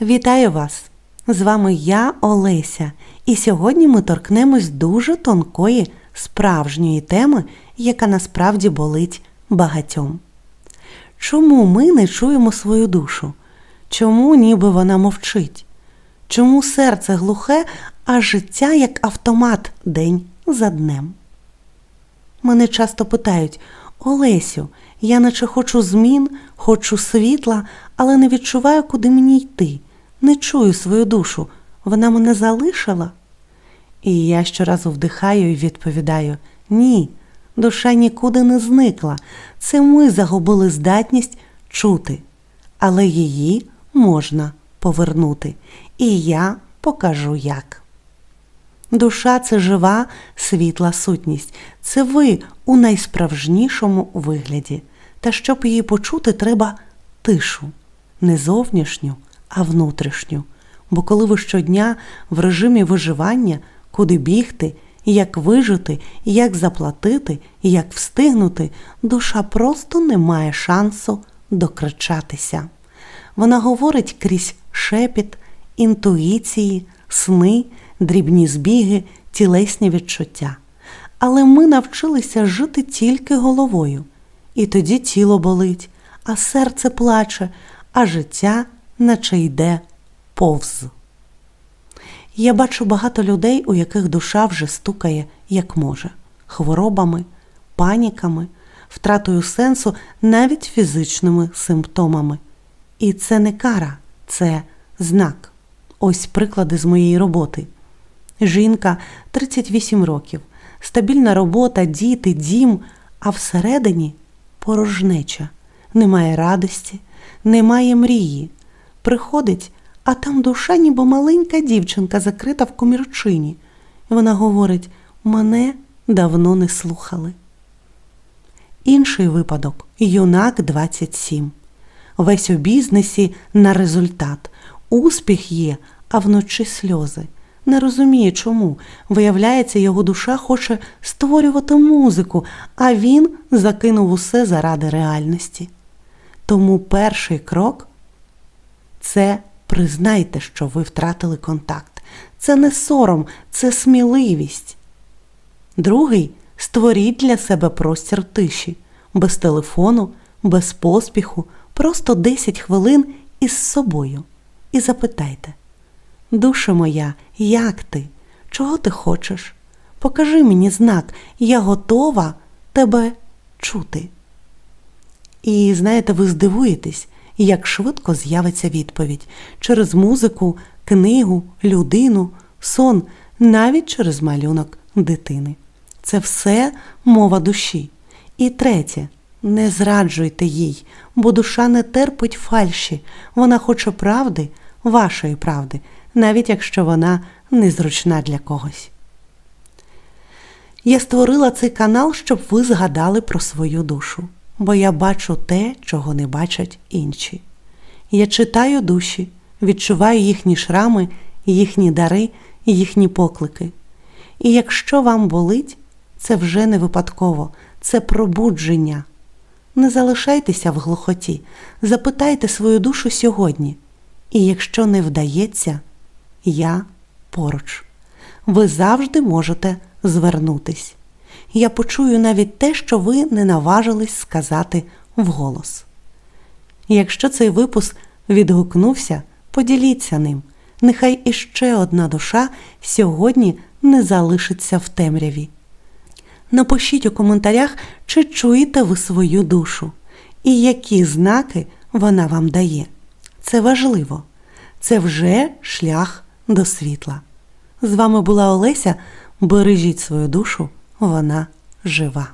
Вітаю вас! З вами я, Олеся, і сьогодні ми торкнемось дуже тонкої справжньої теми, яка насправді болить багатьом. Чому ми не чуємо свою душу? Чому ніби вона мовчить? Чому серце глухе, а життя як автомат день за днем? Мене часто питають: Олесю, я наче хочу змін, хочу світла, але не відчуваю, куди мені йти. Не чую свою душу. Вона мене залишила. І я щоразу вдихаю і відповідаю: ні, душа нікуди не зникла. Це ми загубили здатність чути, але її можна повернути. І я покажу як. Душа це жива, світла сутність. Це ви у найсправжнішому вигляді. Та щоб її почути, треба тишу, не зовнішню, а внутрішню. Бо коли ви щодня в режимі виживання, куди бігти, як вижити, як заплатити, як встигнути, душа просто не має шансу докричатися. Вона говорить крізь шепіт, інтуїції, сни, дрібні збіги, тілесні відчуття. Але ми навчилися жити тільки головою, і тоді тіло болить, а серце плаче, а життя наче йде повз. Я бачу багато людей, у яких душа вже стукає як може, хворобами, паніками, втратою сенсу, навіть фізичними симптомами. І це не кара, це знак. Ось приклади з моєї роботи. Жінка 38 років, стабільна робота, діти, дім, а всередині порожнеча, немає радості, немає мрії. Приходить, а там душа, ніби маленька дівчинка, закрита в комірчині. Вона говорить: мене давно не слухали. Інший випадок юнак 27. Весь у бізнесі на результат. Успіх є, а вночі сльози. Не розуміє чому. Виявляється, його душа хоче створювати музику, а він закинув усе заради реальності. Тому перший крок це признайте, що ви втратили контакт. Це не сором, це сміливість. Другий створіть для себе простір тиші, без телефону, без поспіху, просто 10 хвилин із собою. І запитайте, душа моя, як ти? Чого ти хочеш? Покажи мені знак, я готова тебе чути. І знаєте, ви здивуєтесь, як швидко з'явиться відповідь через музику, книгу, людину, сон, навіть через малюнок дитини. Це все мова душі. І третє, не зраджуйте їй, бо душа не терпить фальші, вона хоче правди, вашої правди, навіть якщо вона незручна для когось. Я створила цей канал, щоб ви згадали про свою душу, бо я бачу те, чого не бачать інші. Я читаю душі, відчуваю їхні шрами, їхні дари, їхні поклики. І якщо вам болить, це вже не випадково, це пробудження. Не залишайтеся в глухоті, запитайте свою душу сьогодні. І якщо не вдається, я поруч. Ви завжди можете звернутись. Я почую навіть те, що ви не наважились сказати вголос. Якщо цей випуск відгукнувся, поділіться ним. Нехай іще одна душа сьогодні не залишиться в темряві. Напишіть у коментарях, чи чуєте ви свою душу і які знаки вона вам дає. Це важливо. Це вже шлях до світла. З вами була Олеся. Бережіть свою душу, вона жива.